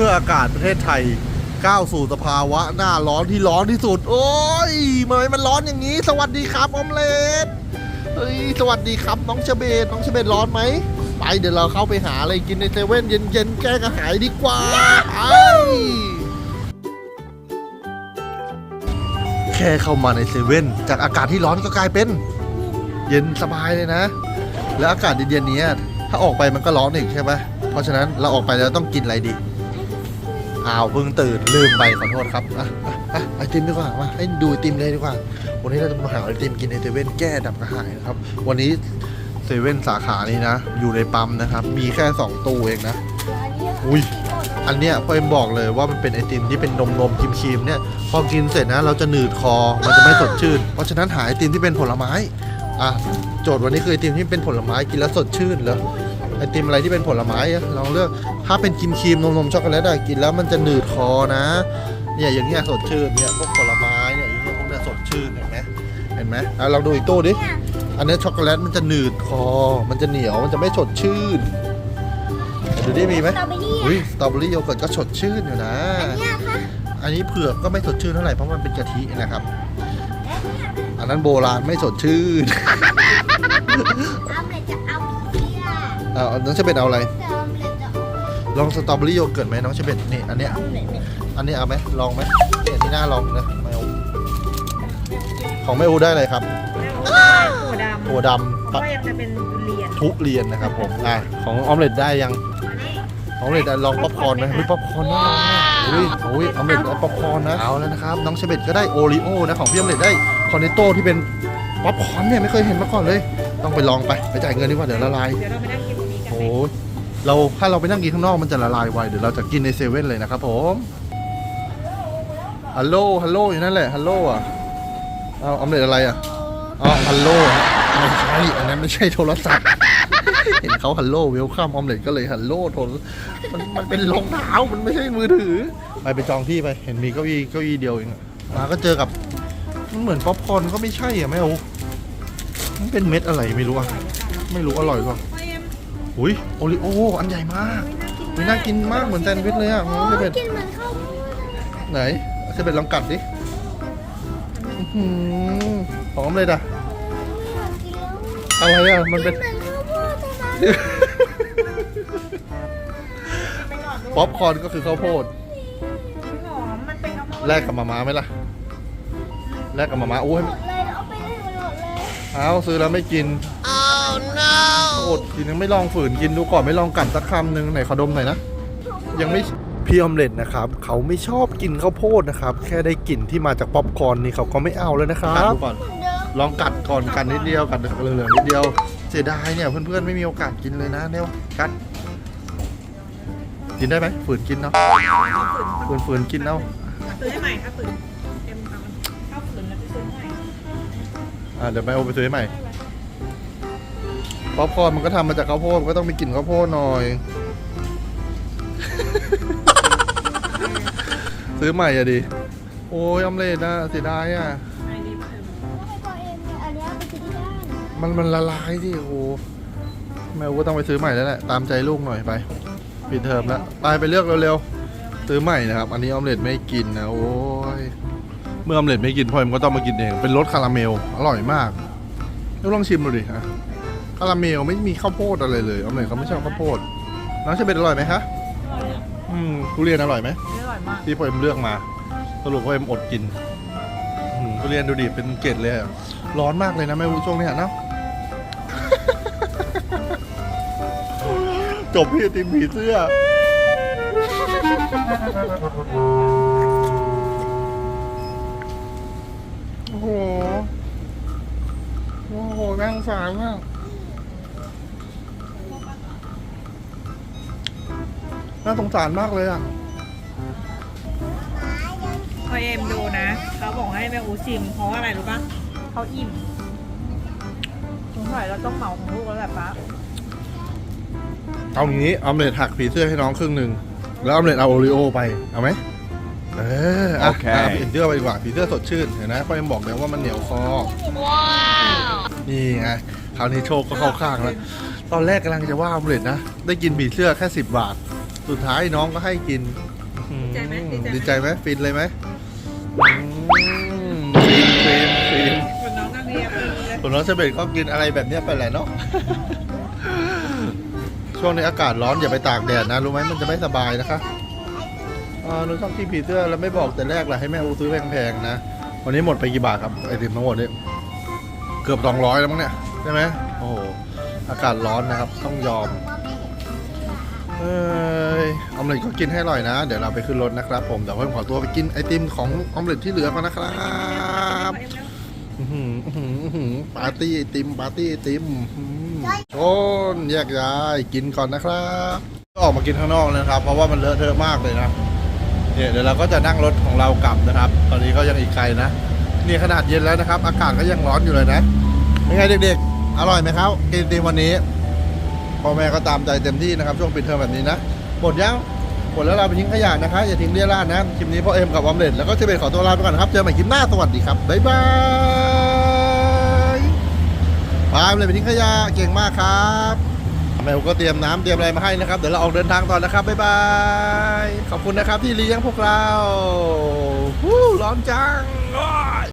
มื่ออากาศประเทศไทยก้าวสู่สภาวะหน้าร้อนที่ร้อนที่สุด โอ้ยทำไมมันร้อนอย่างนี้ สวัสดีครับออมเล็ตเฮ้ยสวัสดีครับน้องเชเบตน้องเชเบตร้อนไหมไปเดี๋ยวเราเข้าไปหาอะไรกินในเซเว่นเย็นๆแก้กระหายดีกว่าไปแค่เข้ามาในเซเว่นจากอากาศที่ร้อนก็กลายเป็น เย็นสบายเลยนะ แล้วอากาศเย็นๆนี้ถ้าออกไปมันก็ร้อนอีกใช่ไหมเพราะฉะนั้นเราออกไปแล้วต้องกินอะไรดี อ้าวเพิ่งตื่นลืมไปขอโทษครับอะอะอะไอติมดีกว่ามาให้ดูไอติมเลยดีกว่า วันนี้เราจะมาหาไอติมกินในเซเว่นแก้ดับกระหายนะครับ วันนี้เซเว่นสาขานี้นะ อยู่ในปั๊มนะครับ มีแค่ 2 ตู้เองนะ อุ้ย อันเนี้ยพ่อเอ็มบอกเลยว่ามันเป็นไอติมที่เป็นนมนมครีมครีมเนี่ยพอกินเสร็จนะเราจะหนืดคอมันจะไม่สดชื่น เพราะฉะนั้นหาไอติมที่เป็นผลไม้อะโจทย์วันนี้คือไอติมที่เป็นผลไม้กินแล้วสดชื่นเหรอ ไอติมอะไรที่เป็นผลไม้อะลองเลือกถ้าเป็นครีมครีมนมนมช็อกโกแลตอะกินแล้วมันจะหนืดคอนะเนี่ยอย่างเงี้ยสดชื่นเนี่ยพวกผลไม้เนี่ยอย่างเงี้ยพวกเนี้ยสดชื่นเห็นไหมเห็นไหมอะลองดูอีกตู้ดิอันนี้ช็อกโกแลตมันจะหนืดคอ มันจะเหนียวมันจะไม่สดชื่นดูดิมีไหมสตรอเบอรี่อุ้ยสตรอเบอรี่โยเกิร์ตก็สดชื่นอยู่นะเนี่ยค่ะอันนี้เผือกก็ไม่สดชื่นเท่าไหร่เพราะมันเป็นกะทินะครับ อันนั้นโบราณไม่สดชื่น อาน้องเชเบตเอาอะไรเอาเลยจะลองสตรอเบอรี่โยเกิร์ตไหมน้องเชเบตนี่อันเนี้ยเอาเลยเนี่ยอันนี้เอาไหมลองไหมเนี่ยนี่น่าลองนะไม่เอาของไม่อูได้เลยครับถั่วดำถั่วดเพราะว่ายังจะเป็นเรียนำทุเรียนนะครับผมอะของออมเล็ตได้ยังของออมเล็ตอะลองป๊อปคอร์นไหมเฮ้ยป๊อปคอร์นน่าลองนะอุ้ยอุ้ยออมเล็ตได้ป๊อปคอร์นนะเอาแล้วนะครับน้องเชเบตก็ได้โอริโอนะของพี่ออมเล็ตได้คอนเนโต้ที่เป็นป๊อปคอร์นเนี่ยไม่เคยเห็นมาก่อนเลย ต้องไปลองไปไปจ่ายเงินดีกว่าเดี๋ยวละลายเดี๋ยวเราไปนั่งกิน โหเราถ้าเราไปนั่งกินข้างนอกมันจะละลายไวเดี๋ยวเราจะกินในเซเว่นเลยนะครับผมฮัลโหลฮัลโหลอยู่นั่นแหละฮัลโหลอะเอาออมเล็ตอะไรอะอ๋อฮัลโหลไม่ใช่อันนั้นไม่ใช่โทรศัพท์เห็นเขาฮัลโหลเวลคัมออมเล็ตก็เลยฮัลโหลโทรมันมันเป็นรองเท้ามันไม่ใช่มือถือ ไปไปจองที่ไปเห็นมีเก้าอี้เก้าอี้เดียวเองมาก็เจอกับมันเหมือนป๊อปคอร์นก็ไม่ใช่อะแม่โอ้มันเป็นเม็ดอะไรไม่รู้อะไม่รู้อร่อยก็พ่ อเอ็มอุ้ยโอริโออันใหญ่มากอุ้ยน่ากินมากเหมือนแซนด์วิชเลยอะน้องเชเบตกินเหมือนข้าวโพดไหนเชเบตลองกัดดิอื้อหือหอมเลยอะอยากกินแล้วอะไรอะมันเป็น เหมือนข้าวโพดใช่ไหมไปก่อนลูกป๊อปคอร์นก็คือข้าวโพด หอมมันเป็นข้าวโพดแลกกับมาม่าไหมล่ะ แลกกับมาม่าโอ้ยหมดเลยเอาไปให้มันหมดเลย เอาซื้อแล้วไม่กินอ ดกินยังไม่ลองฝืนกินดูก่อนไม่ลองกัดสักคำหนึ่งไหนขอดมหน่อยนะ ยังไม่พี่ออมเล็ตนะครับเขาไม่ชอบกินข้าวโพดนะครับ แค่ได้กลิ่นที่มาจากป๊อปคอร์นนี่เขาก็ไม่เอาแล้วนะครับก่อนเหมือนเดิมลองกัดก่อนกัดนิดเดียวกัดเหลืองๆนิดเดียวเสียดายเนี่ยเพื่อนๆไม่มีโอกาสกินเลยนะเนี่ยกัดกินได้ไหมฝืนกินเนาะฝืนฝืนๆกินเนาะซื้อให้ใหม่ครับฝืนเอ็มทำข้าวฝืนแล้วจะซื้อให้อ่าเดี๋ยวไปเอาไปซื้อให้ใหม่ ป๊อปคอร์นมันก็ทำมาจากข้าวโพดมันก็ต้องมีกลิ่นข้าวโพดหน่อย ซื้อใหม่อะดิ โอ้ยออมเล็ตนะเสียดายอะไอดีพ่อเอ็มให้พ่อเอ็มเนี่ยอันเนี้ยไปกินที่บ้านมันมันละลายสิโอ้โหแม่อูก็ต้องไปซื้อใหม่แล้วแหละตามใจลูกหน่อยไปปิดเทอมแล้วไปไปเลือกเร็วๆซื้อใหม่นะครับ อันนี้ออมเล็ตไม่กินนะโอ้ยเมื่อออมเล็ตไม่กินพ่อเอ็มก็ต้องมากินเองเป็นรสคาราเมลอร่อยมากลูกลองชิมดูดิฮะ คาราเมลไม่มีข้าวโพดอะไรเลยออมเล็ตเขาไม่ชอบข้าวโพด น้องเชเบตอร่อยไหมคะอร่อยอะอืมทุเรียนอร่อยไหมอร่อยมากที่พ่อเอ็มเลือกมาสรุปพ่อเอ็มอดกินอืมทุเรียนดูดิเป็นเกล็ดเลยอะร้อนมากเลยนะแม่อูช่วงเนี้ยเนาะจบที่ไอติมผีเสื้อ โอ้โห โอ้โหน่าสงสารมาก น่าสงสารมากเลยอะพ่อเอ็มดูนะ เขาบอกให้แม่อูชิม เพราะว่าอะไรรู้ป่ะเขาอิ่มสงสัยเราต้องเหมาของลูกแล้วแหละป้าเอางี้ออมเล็ตหักผีเสื้อให้น้องครึ่งหนึ่งแล้วออมเล็ตเอาโอริโอไปเอาไหมเอออะโอเคาผีเสื้อไปดีกว่าผีเสื้อสดชื่นเห็นไหมพ่อยังบอกแล้วว่ามันเหนียวคอนี่ไงคราวนี้โชคก็เข้าข้างแล้วตอนแรกกำลังจะว่าออมเล็ตนะได้กินผีเสื้อแค่10บาท สุดท้ายน้องก็ให้กินดีใจไหมฟินเลยไหมอืมฟินฟินฟินคนน้องนาเดียเป็นเลยส่วนน้องเชเบตก็กินอะไรแบบเนี้ยไปแหละเนาะ ช่วงนี้อากาศร้อนอย่าไปตากแดดนะ รู้ไหมมันจะไม่สบายนะคะอ่าหนูชอบกินผีเสื้อแล้วไม่บอกแต่แรกล่ะให้แม่อูซื้อแพงๆนะ วันนี้หมดไปกี่บาทครับไอติมทั้งหมดนี่เกือบสองร้อยแล้วมั้งเนี่ยใช่ไหมโอ้โหอากาศร้อนนะครับ ต้องยอม เอยออมเล็ตก็กินให้อร่อยนะ เดี๋ยวเราไปขึ้นรถนะครับผมเดี๋ยวผมขอตัวไปกินไอติมของออมเล็ตที่เหลือก่อนนะครับอื้อหืออื้อหืออื้อหือปาร์ตี้ไอติมปาร์ตี้ไอติมอื้อหือโอ้นแยกย้ายกินก่อนนะครับก็ออกมากินข้างนอกเลยนะครับ เพราะว่ามันเลอะเทอะมากเลยนะเนี่ยเดี๋ยวเราก็จะนั่งรถของเรากลับนะครับ ตอนนี้ก็ยังอีกไกลนะนี่ขนาดเย็นแล้วนะครับ อากาศก็ยังร้อนอยู่เลยนะเป็นไงเด็กๆ อร่อยไหมครับกินไอติมวันนี้ พ่อแม่ก็ตามใจเต็มที่นะครับช่วงปิดเทอมแบบนี้นะหมดยังหมดแล้วเราไปทิ้งขยะนะคะอย่าทิ้งเรี่ยราดนะคลิปนี้พ่อเอ็มกับออมเล็ตแล้วก็เจเบตขอตัวลาไปก่อนครับเจอกันใหม่คลิปหน้าสวัสดีครับบ๊ายบายไปออมเล็ตไปทิ้งขยะเก่งมากครับแม่ผมก็เตรียมน้ำเตรียมอะไรมาให้นะครับเดี๋ยวเราออกเดินทางต่อนะครับบ๊ายบายขอบคุณนะครับที่เลี้ยงพวกเราร้อนจัง